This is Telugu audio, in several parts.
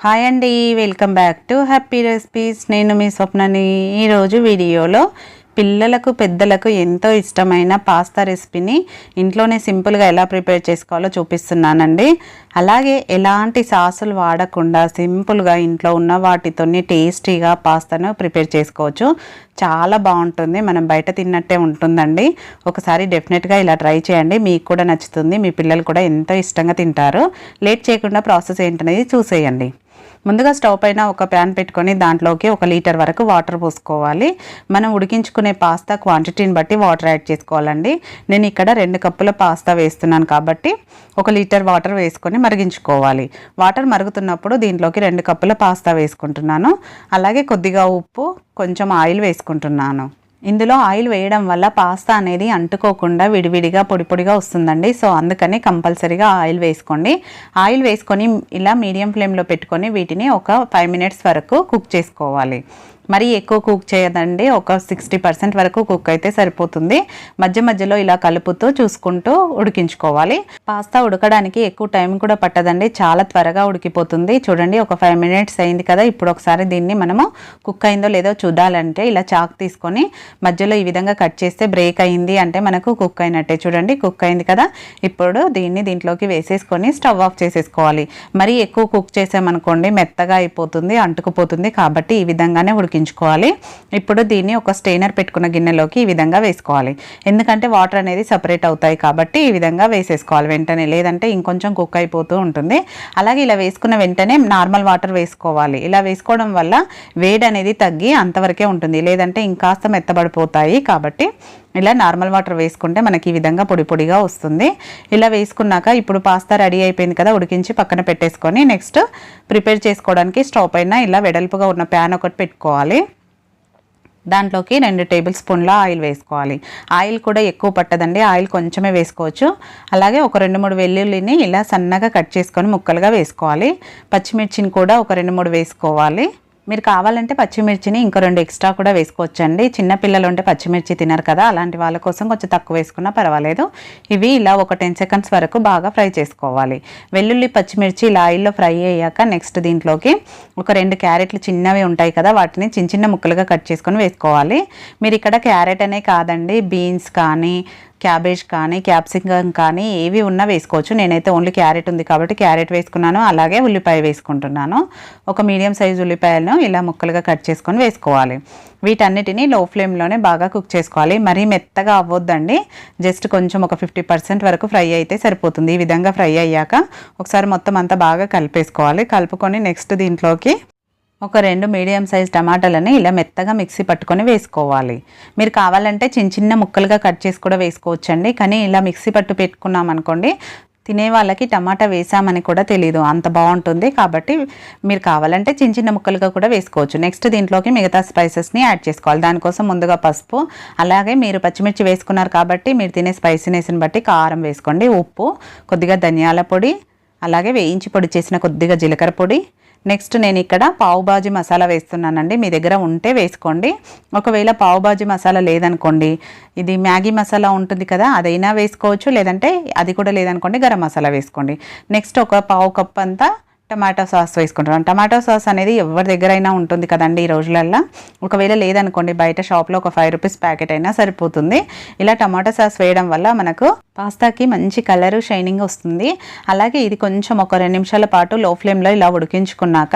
హాయ్ అండి welcome back to happy recipes నేను మీ స్వప్నని ఈరోజు వీడియోలో పిల్లలకు పెద్దలకు ఎంతో ఇష్టమైన పాస్తా రెసిపీని ఇంట్లోనే సింపుల్గా ఎలా ప్రిపేర్ చేసుకోవాలో చూపిస్తున్నానండి. అలాగే ఎలాంటి సాసులు వాడకుండా సింపుల్గా ఇంట్లో ఉన్న వాటితోని టేస్టీగా పాస్తాను ప్రిపేర్ చేసుకోవచ్చు. చాలా బాగుంటుంది మనం బయట తిన్నట్టే ఉంటుందండి. ఒకసారి డెఫినెట్గా ఇలా ట్రై చేయండి మీకు కూడా నచ్చుతుంది మీ పిల్లలు కూడా ఎంతో ఇష్టంగా తింటారు. లేట్ చేయకుండా ప్రాసెస్ ఏంటనేది చూసేయండి. ముందుగా స్టవ్ పైన ఒక ప్యాన్ పెట్టుకొని దాంట్లోకి ఒక లీటర్ వరకు వాటర్ పోసుకోవాలి. మనం ఉడికించుకునే పాస్తా క్వాంటిటీని బట్టి వాటర్ యాడ్ చేసుకోవాలండి. నేను ఇక్కడ రెండు కప్పుల పాస్తా వేస్తున్నాను కాబట్టి ఒక లీటర్ వాటర్ వేసుకొని మరిగించుకోవాలి. వాటర్ మరుగుతున్నప్పుడు దీంట్లోకి రెండు కప్పుల పాస్తా వేసుకుంటున్నాను. అలాగే కొద్దిగా ఉప్పు కొంచెం ఆయిల్ వేసుకుంటున్నాను. ఇందులో ఆయిల్ వేయడం వల్ల పాస్తా అనేది అంటుకోకుండా విడివిడిగా పొడి పొడిగా వస్తుందండి. సో అందుకని కంపల్సరీగా ఆయిల్ వేసుకోండి. ఆయిల్ వేసుకొని ఇలా మీడియం ఫ్లేమ్లో పెట్టుకొని వీటిని ఒక ఫైవ్ మినిట్స్ వరకు కుక్ చేసుకోవాలి. మరీ ఎక్కువ కుక్ చేయదండి. ఒక సిక్స్టీ పర్సెంట్ వరకు కుక్ అయితే సరిపోతుంది. మధ్య మధ్యలో ఇలా కలుపుతూ చూసుకుంటూ ఉడికించుకోవాలి. పాస్తా ఉడకడానికి ఎక్కువ టైం కూడా పట్టదండి. చాలా త్వరగా ఉడికిపోతుంది. చూడండి ఒక ఫైవ్ మినిట్స్ అయింది కదా. ఇప్పుడు ఒకసారి దీన్ని మనము కుక్ అయిందో లేదో చూడాలంటే ఇలా చాక్ తీసుకొని మధ్యలో ఈ విధంగా కట్ చేస్తే బ్రేక్ అయింది అంటే మనకు కుక్ అయినట్టే. చూడండి కుక్ అయింది కదా. ఇప్పుడు దీన్ని దీంట్లోకి వేసేసుకొని స్టవ్ ఆఫ్ చేసేసుకోవాలి. మరీ ఎక్కువ కుక్ చేసామనుకోండి మెత్తగా అయిపోతుంది అంటుకుపోతుంది. కాబట్టి ఈ విధంగానే ఉడికించుకోవాలి. ఇప్పుడు దీన్ని ఒక స్టెయినర్ పెట్టుకున్న గిన్నెలోకి ఈ విధంగా వేసుకోవాలి. ఎందుకంటే వాటర్ అనేది సపరేట్ అవుతాయి కాబట్టి ఈ విధంగా వేసేసుకోవాలి వెంటనే. లేదంటే ఇంకొంచెం కుక్ అయిపోతూ ఉంటుంది. అలాగే ఇలా వేసుకున్న వెంటనే నార్మల్ వాటర్ వేసుకోవాలి. ఇలా వేసుకోవడం వల్ల వేడి అనేది తగ్గి అంతవరకే ఉంటుంది. లేదంటే ఇంకాస్త మెత్తబడిపోతాయి కాబట్టి ఇలా నార్మల్ వాటర్ వేసుకుంటే మనకి ఈ విధంగా పొడి పొడిగా వస్తుంది. ఇలా వేసుకున్నాక ఇప్పుడు పాస్తా రెడీ అయిపోయింది కదా ఉడికించి పక్కన పెట్టేసుకొని నెక్స్ట్ ప్రిపేర్ చేసుకోవడానికి స్టవ్ పైన ఇలా వెడల్పుగా ఉన్న ప్యాన్ ఒకటి పెట్టుకోవాలి. దాంట్లోకి రెండు టేబుల్ స్పూన్ల ఆయిల్ వేసుకోవాలి. ఆయిల్ కూడా ఎక్కువ పట్టదండి. ఆయిల్ కొంచెమే వేసుకోవచ్చు. అలాగే ఒక రెండు మూడు వెల్లుల్లిని ఇలా సన్నగా కట్ చేసుకొని ముక్కలుగా వేసుకోవాలి. పచ్చిమిర్చిని కూడా ఒక రెండు మూడు వేసుకోవాలి. మీరు కావాలంటే పచ్చిమిర్చిని ఇంకో రెండు ఎక్స్ట్రా కూడా వేసుకోవచ్చండి. అండి చిన్నపిల్లలు ఉంటే పచ్చిమిర్చి తినరు కదా అలాంటి వాళ్ళ కోసం కొంచెం తక్కువ వేసుకున్నా పర్వాలేదు. ఇవి ఇలా ఒక టెన్ సెకండ్స్ వరకు బాగా ఫ్రై చేసుకోవాలి. వెల్లుల్లి పచ్చిమిర్చి ఇలా ఆయిల్లో ఫ్రై అయ్యాక నెక్స్ట్ దీంట్లోకి ఒక రెండు క్యారెట్లు చిన్నవి ఉంటాయి కదా వాటిని చిన్న చిన్న ముక్కలుగా కట్ చేసుకొని వేసుకోవాలి. మీరు ఇక్కడ క్యారెట్ అనే కాదండి బీన్స్ కానీ క్యాబేజ్ కానీ క్యాప్సికమ్ కానీ ఏవి ఉన్నా వేసుకోవచ్చు. నేనైతే ఓన్లీ క్యారెట్ ఉంది కాబట్టి క్యారెట్ వేసుకున్నాను. అలాగే ఉల్లిపాయ వేసుకుంటున్నాను. ఒక మీడియం సైజు ఉల్లిపాయలను ఇలా ముక్కలుగా కట్ చేసుకొని వేసుకోవాలి. వీటన్నిటిని లో ఫ్లేమ్లోనే బాగా కుక్ చేసుకోవాలి. మరీ మెత్తగా అవ్వద్దండి. జస్ట్ కొంచెం ఒక ఫిఫ్టీ పర్సెంట్ వరకు ఫ్రై అయితే సరిపోతుంది. ఈ విధంగా ఫ్రై అయ్యాక ఒకసారి మొత్తం అంతా బాగా కలిపేసుకోవాలి. కలుపుకొని నెక్స్ట్ దీంట్లోకి ఒక రెండు మీడియం సైజ్ టమాటాలని ఇలా మెత్తగా మిక్సీ పట్టుకొని వేసుకోవాలి. మీరు కావాలంటే చిన్న చిన్న ముక్కలుగా కట్ చేసి కూడా వేసుకోవచ్చండి. కానీ ఇలా మిక్సీ పట్టు పెట్టుకున్నాం అనుకోండి తినే వాళ్ళకి టమాటా వేసామని కూడా తెలియదు అంత బాగుంటుంది కాబట్టి మీరు కావాలంటే చిన్న చిన్న ముక్కలుగా కూడా వేసుకోవచ్చు. నెక్స్ట్ దీంట్లోకి మిగతా స్పైసెస్ని యాడ్ చేసుకోవాలి. దానికోసం ముందుగా పసుపు అలాగే మీరు పచ్చిమిర్చి వేసుకున్నారు కాబట్టి మీరు తినే స్పైసీనెస్ని బట్టి కారం వేసుకోండి ఉప్పు కొద్దిగా ధనియాల పొడి అలాగే వేయించి పొడి చేసిన కొద్దిగా జీలకర్ర పొడి నెక్స్ట్ నేను ఇక్కడ పావుబాజీ మసాలా వేస్తున్నానండి. మీ దగ్గర ఉంటే వేసుకోండి. ఒకవేళ పావుబాజీ మసాలా లేదనుకోండి ఇది మ్యాగీ మసాలా ఉంటుంది కదా అదైనా వేసుకోవచ్చు. లేదంటే అది కూడా లేదనుకోండి గరం మసాలా వేసుకోండి. నెక్స్ట్ ఒక పావు కప్ అంతా టమాటో సాస్ వేసుకుంటున్నాను. టమాటో సాస్ అనేది ఎవరి దగ్గర అయినా ఉంటుంది కదండి ఈ రోజులల్లో. ఒకవేళ లేదనుకోండి బయట షాప్లో ఒక ఫైవ్ రూపీస్ ప్యాకెట్ అయినా సరిపోతుంది. ఇలా టమాటో సాస్ వేయడం వల్ల మనకు పాస్తాకి మంచి కలరు షైనింగ్ వస్తుంది. అలాగే ఇది కొంచెం ఒక రెండు నిమిషాల పాటు లో ఫ్లేమ్లో ఇలా ఉడికించుకున్నాక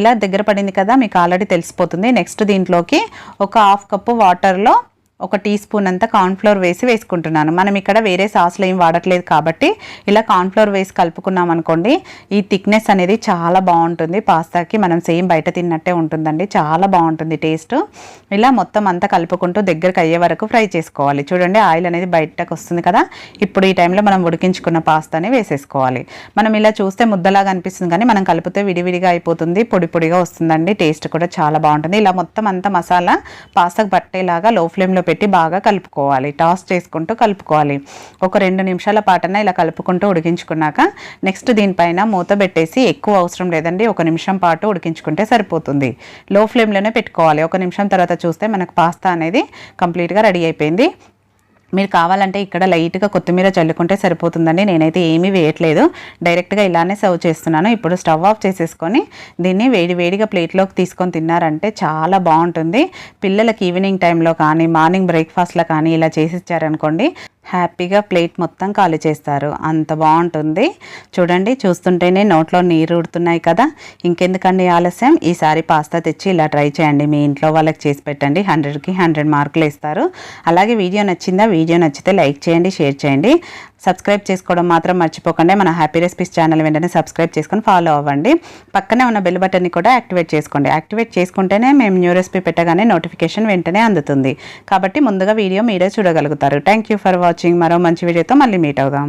ఇలా దగ్గర పడింది కదా మీకు ఆల్రెడీ తెలిసిపోతుంది. నెక్స్ట్ దీంట్లోకి ఒక హాఫ్ కప్పు వాటర్లో ఒక టీ స్పూన్ అంతా కార్న్ఫ్లోర్ వేసి వేసుకుంటున్నాను. మనం ఇక్కడ వేరే సాస్లు ఏం వాడట్లేదు కాబట్టి ఇలా కార్న్ఫ్లోర్ వేసి కలుపుకున్నాం అనుకోండి ఈ థిక్నెస్ అనేది చాలా బాగుంటుంది. పాస్తాకి మనం సేమ్ బయట తిన్నట్టే ఉంటుందండి. చాలా బాగుంటుంది టేస్ట్. ఇలా మొత్తం అంతా కలుపుకుంటూ దగ్గరకు అయ్యే వరకు ఫ్రై చేసుకోవాలి. చూడండి ఆయిల్ అనేది బయటకు వస్తుంది కదా. ఇప్పుడు ఈ టైంలో మనం ఉడికించుకున్న పాస్తాని వేసేసుకోవాలి. మనం ఇలా చూస్తే ముద్దలాగా అనిపిస్తుంది కానీ మనం కలిపితే విడివిడిగా అయిపోతుంది పొడి పొడిగా వస్తుందండి. టేస్ట్ కూడా చాలా బాగుంటుంది. ఇలా మొత్తం అంతా మసాలా పాస్తాకు పట్టేలాగా లో ఫ్లేమ్లో పెట్టి బాగా కలుపుకోవాలి. టాస్ చేసుకుంటూ కలుపుకోవాలి. ఒక రెండు నిమిషాల పాటన ఇలా కలుపుకుంటూ ఉడికించుకున్నాక నెక్స్ట్ దీనిపైన మూత పెట్టేసి ఎక్కువ అవసరం లేదండి. ఒక నిమిషం పాటు ఉడికించుకుంటే సరిపోతుంది. లో ఫ్లేమ్లోనే పెట్టుకోవాలి. ఒక నిమిషం తర్వాత చూస్తే మనకు పాస్తా అనేది కంప్లీట్గా రెడీ అయిపోయింది. మీరు కావాలంటే ఇక్కడ లైట్గా కొత్తిమీర చల్లుకుంటే సరిపోతుందండి. నేనైతే ఏమీ వేయట్లేదు. డైరెక్ట్గా ఇలానే సర్వ్ చేస్తున్నాను. ఇప్పుడు స్టవ్ ఆఫ్ చేసేసుకొని దీన్ని వేడి వేడిగా ప్లేట్లోకి తీసుకొని తిన్నారంటే చాలా బాగుంటుంది. పిల్లలకి ఈవినింగ్ టైంలో కానీ మార్నింగ్ బ్రేక్ఫాస్ట్లో కానీ ఇలా చేసి ఇచ్చారనుకోండి హ్యాపీగా ప్లేట్ మొత్తం ఖాళీ చేస్తారు. అంత బాగుంటుంది. చూడండి చూస్తుంటేనే నోట్లో నీరు ఉడుతున్నాయి కదా. ఇంకెందుకండి ఆలస్యం? ఈసారి పాస్తా తెచ్చి ఇలా ట్రై చేయండి. మీ ఇంట్లో వాళ్ళకి చేసి పెట్టండి. హండ్రెడ్కి హండ్రెడ్ మార్కులు ఇస్తారు అలాగే వీడియో నచ్చిందా? వీడియో నచ్చితే లైక్ చేయండి షేర్ చేయండి. సబ్స్క్రైబ్ చేసుకోవడం మాత్రం మర్చిపోకండి. మన హ్యాపీ రెసిపీస్ ఛానల్ వెంటనే సబ్స్క్రైబ్ చేసుకొని ఫాలో అవ్వండి. పక్కనే ఉన్న బెల్ బటన్ని కూడా యాక్టివేట్ చేసుకోండి. యాక్టివేట్ చేసుకుంటేనే మేము న్యూ రెసిపీ పెట్టగానే నోటిఫికేషన్ వెంటనే అందుతుంది. కాబట్టి ముందుగా వీడియో మీరే చూడగలుగుతారు. థ్యాంక్ యూ ఫర్ వాచింగ్ మరో మంచి వీడియోతో మళ్ళీ మీట్ అవుదాం.